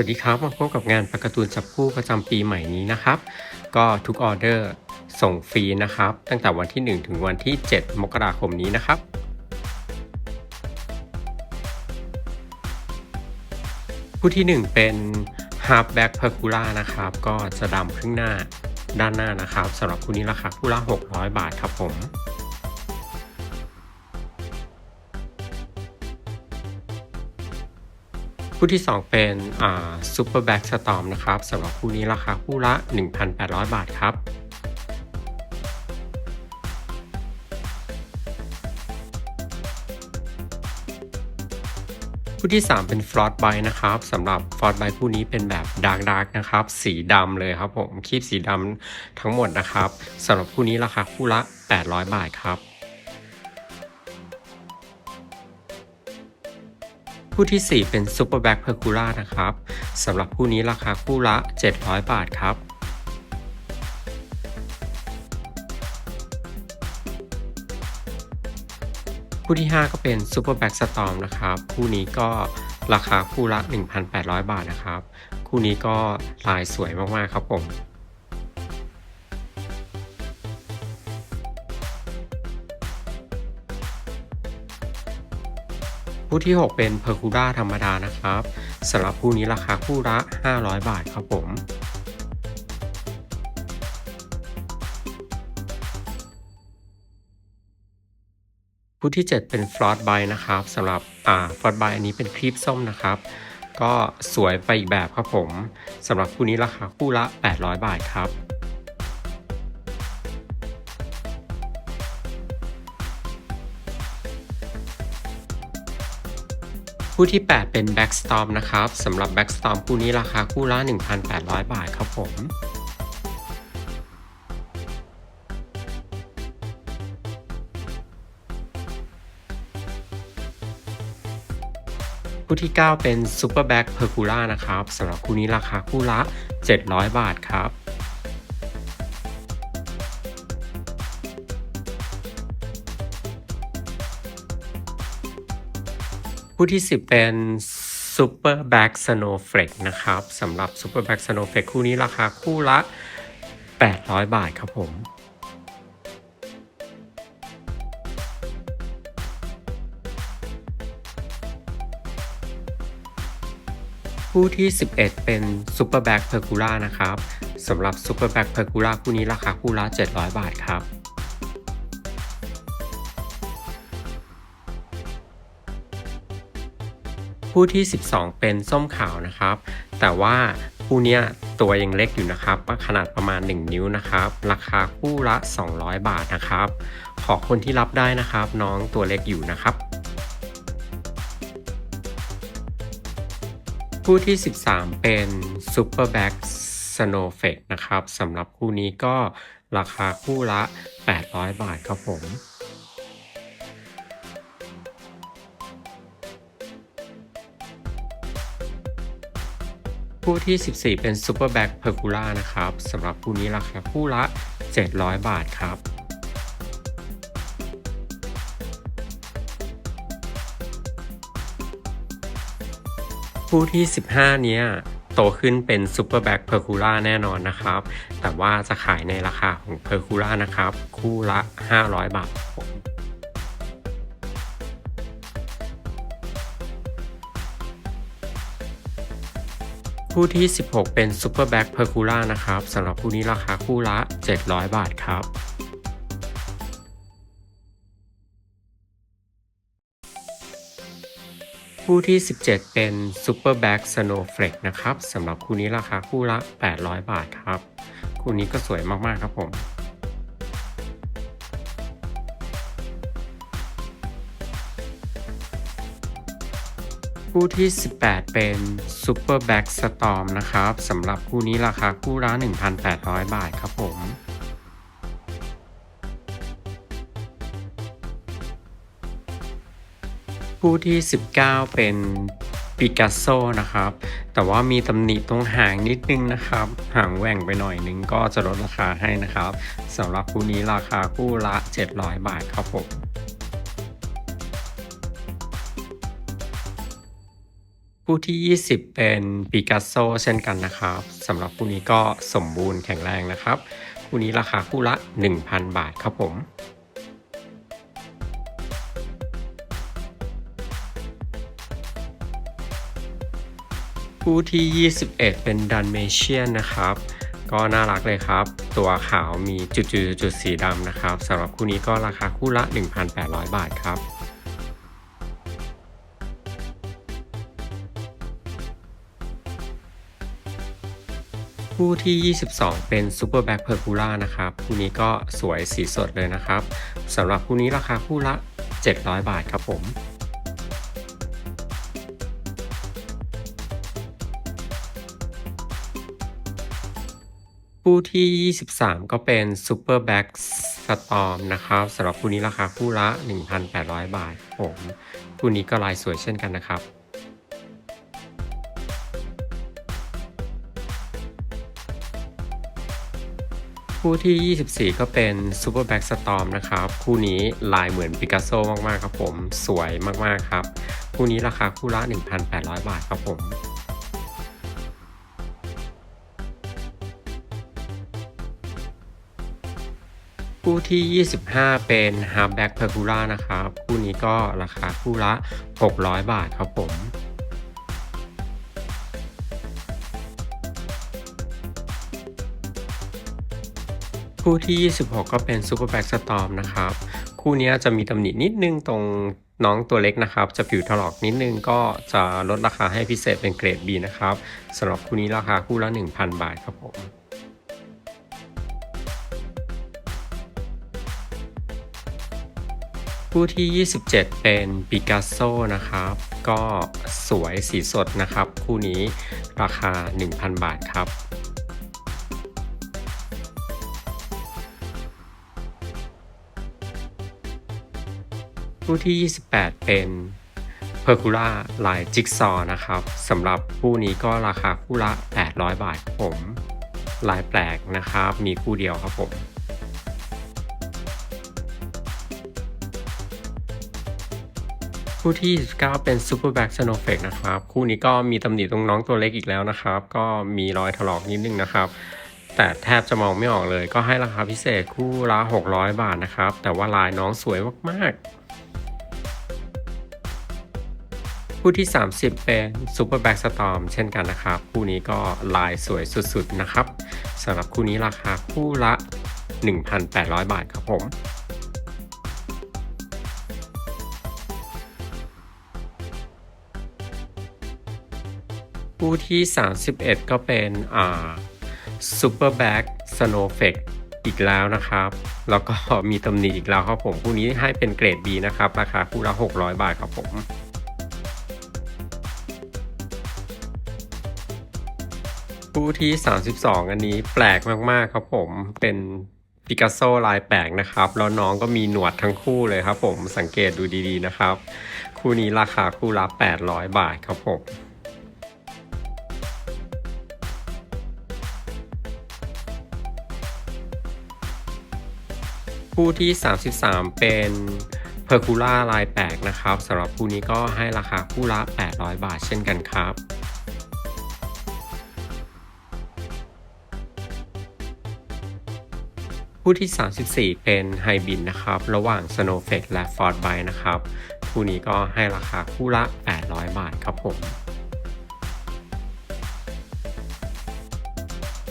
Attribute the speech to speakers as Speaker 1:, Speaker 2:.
Speaker 1: วัสดีครับ มาพบกับงานประกาตูนจับคู่ประจำปีใหม่นี้นะครับ ก็ทุกออเดอร์ส่งฟรีนะครับ ตั้งแต่วันที่ 1 ถึงวันที่ 7 มกราคมนี้นะครับผู้ที่ 1 เป็น Halfback Percula นะครับ ก็จะดำครึ่งหน้าด้านหน้านะครับสำหรับคู่นี้ราคาคู่ละ 600 บาทครับผม คู่ที่ 2 เป็นอ่า Super Back Storm นะครับสำหรับคู่นี้ราคาคู่ละ 1,800 บาทครับคู่ที่ 3 เป็น f r o s t b i t e นะครับสำหรับ f r o s t b i t e คู่นี้เป็นแบบ Dark Dark นะครับ สีดำเลยครับผมคีบสีดำทั้งหมดนะครับสำหรับคู่นี้ราคาคู่ละ 800 บาทครับ คู่ที่ 4 เป็น Super Back Percula นะครับสำหรับคู่นี้ราคาคู่ละ 700 บาทครับคู่ที่ 5 ก็เป็น Super Back Storm นะครับ คู่นี้ก็ราคาคู่ละ 1,800 บาทนะครับ คู่นี้ก็ลายสวยมาก ๆ ครับผม คู่ที่ 6 เป็น Percula ธรรมดานะครับสำหรับคู่นี้ราคาคู่ละ 500 บาทครับผมคู่ที่ 7 เป็น Frost Bite นะครับสำหรับอ่า Frost Bite อันนี้เป็นครีบส้มนะครับ ก็สวยไปอีกแบบครับผมสำหรับคู่นี้ราคาคู่ละ 800 บาทครับ คู่ที่ 8 เป็น Backstorm นะครับสำหรับ Backstorm คู่นี้ราคาคู่ละ 1,800 บาทครับผมคู่ที่ 9 เป็น Super Back Percula นะครับสำหรับคู่นี้ราคาคู่ละ 700 บาทครับ คู่ที่ 10 เป็น Super Back Snowflake นะครับสำหรับ Super Back Snowflake คู่นี้ราคาคู่ละ 800 บาทครับผมคู่ที่ 11 เป็น Super Back Percula นะครับสำหรับ Super Back Percula คู่นี้ราคาคู่ละ 700 บาทครับ คู่ที่ 12 เป็นส้มขาวนะครับ แต่ว่าคู่นี้ตัวยังเล็กอยู่นะครับ ขนาดประมาณ 1 นิ้วนะครับ ราคาคู่ละ 200 บาทนะครับ ขอคนที่รับได้นะครับ น้องตัวเล็กอยู่นะครับ คู่ที่ 13 เป็น Super Back Snowflake นะครับสำหรับคู่นี้ก็ราคาคู่ละ 800 บาทครับผม คู่ที่ 14 เป็น Super Back Percula นะครับสำหรับคู่นี้ราคาคู่ละ 700 บาทครับ คู่ที่ 15 เนี้ยโตขึ้นเป็น Super Back Percula แน่นอนนะครับ แต่ว่าจะขายในราคาของ Percula นะครับ คู่ละ 500 บาท คู่ที่ 16 เป็น Super Back Percula นะครับสำหรับคู่นี้ราคาคู่ละ 700 บาทครับคู่ที่ 17 เป็น Super Back Snowflake นะครับสำหรับคู่นี้ราคาคู่ละ 800 บาทครับ คู่นี้ก็สวยมาก ๆ ครับผม คู่ที่ 18 เป็น Super Back Storm นะครับสำหรับคู่นี้ราคาคู่ละ1,800 บาทครับผม คู่ที่ 19 เป็น Picasso นะครับ แต่ว่ามีตำหนิตรงหางนิดนึงนะครับ หางแหว่งไปหน่อยนึงก็จะลดราคาให้นะครับสำหรับคู่นี้ราคาคู่ละ 700 บาทครับผม คู่ที่ 20 เป็นปิกัสโซเช่นกันนะครับสำหรับคู่นี้ก็สมบูรณ์แข็งแรงนะครับ คู่นี้ราคาคู่ละ 1,000 บาทครับผมคู่ที่ 21 เป็นดันเมเชียนนะครับ ก็น่ารักเลยครับ ตัวขาวมีจุดๆจุดๆสีดำนะครับสำหรับคู่นี้ก็ราคาคู่ละ 1,800 บาทครับ คู่ที่ 22 เป็น Super Black p e r c u l a นะครับคู่นี้ก็สวยสีสดเลยนะครับสำหรับคู่นี้ราคาคู่ละ 700 บาทครับผมคู่ที่ 23 ก็เป็น Super Black Storm นะครับสำหรับคู่นี้ราคาคู่ละ 1,800 บาทครับผมคู่นี้ก็ลายสวยเช่นกันนะครับ คู่ที่ 24 ก็เป็น Super Back Storm นะครับ คู่นี้ลายเหมือนปิกัสโซมาก ๆ ครับผม สวยมาก ๆ ครับ คู่นี้ราคาคู่ละ 1,800 บาทครับผมคู่ที่ 25 เป็น Halfback Percula นะครับ คู่นี้ก็ราคาคู่ละ 600 บาทครับผม คู่ที่ 26 ก็เป็น Super Black Storm นะครับ คู่นี้จะมีตำหนินิดนึงตรงน้องตัวเล็กนะครับ จะผิวถลอกนิดนึงก็จะลดราคาให้พิเศษเป็นเกรด B นะครับสำหรับคู่นี้ราคาคู่ละ 1,000 บาทครับผมคู่ที่ 27 เป็นปิกัสโซนะครับ ก็สวยสีสดนะครับ คู่นี้ราคา 1,000 บาทครับ คู่ที่ 28 เป็น p e r c u l a ลายจิ๊กซอนะครับสำหรับคู่นี้ก็ราคาคู่ละ 800 บาทผม ลายแปลกนะครับ มีคู่เดียวครับผมคู่ที่29เป็น Super Back Snowflake นะครับ คู่นี้ก็มีตำหนิตรงน้องตัวเล็กอีกแล้วนะครับ ก็มีรอยถลอกนิดนึงนะครับ แต่แทบจะมองไม่ออกเลย ก็ให้ราคาพิเศษคู่ละ 600 บาทนะครับ แต่ว่าลายน้องสวยมากๆ คู่ที่ 30 เป็น Super Back Storm เช่นกันนะครับ คู่นี้ก็ลายสวยสุดๆนะครับสำหรับคู่นี้ราคาคู่ละ 1,800 บาทครับผมคู่ที่ 31 ก็เป็นอ่า Super Black Snowflake อีกแล้วนะครับ แล้วก็มีตำหนิอีกแล้วครับผมคู่นี้ให้เป็นเกรด B นะครับ ราคาคู่ละ 600 บาทครับผมคู่ที่ 32 อันนี้แปลกมาก ๆ ครับผมเป็นปิกัสโซลายแปลกนะครับ แล้วน้องก็มีหนวดทั้งคู่เลยครับผมสังเกตดูดี ๆ นะครับ คู่นี้ราคาคู่ละ 800 บาทครับผม คู่ที่ 33 เป็น p e r c u l a ลายแปลกนะครับสำหรับคู่นี้ก็ให้ราคาคู่ละ 800 บาทเช่นกันครับคู่ที่ 34 เป็นไฮบินนะครับ ระหว่าง Snowflake และ Ford b i นะครับ คู่นี้ก็ให้ราคาคู่ละ 800 บาทครับผม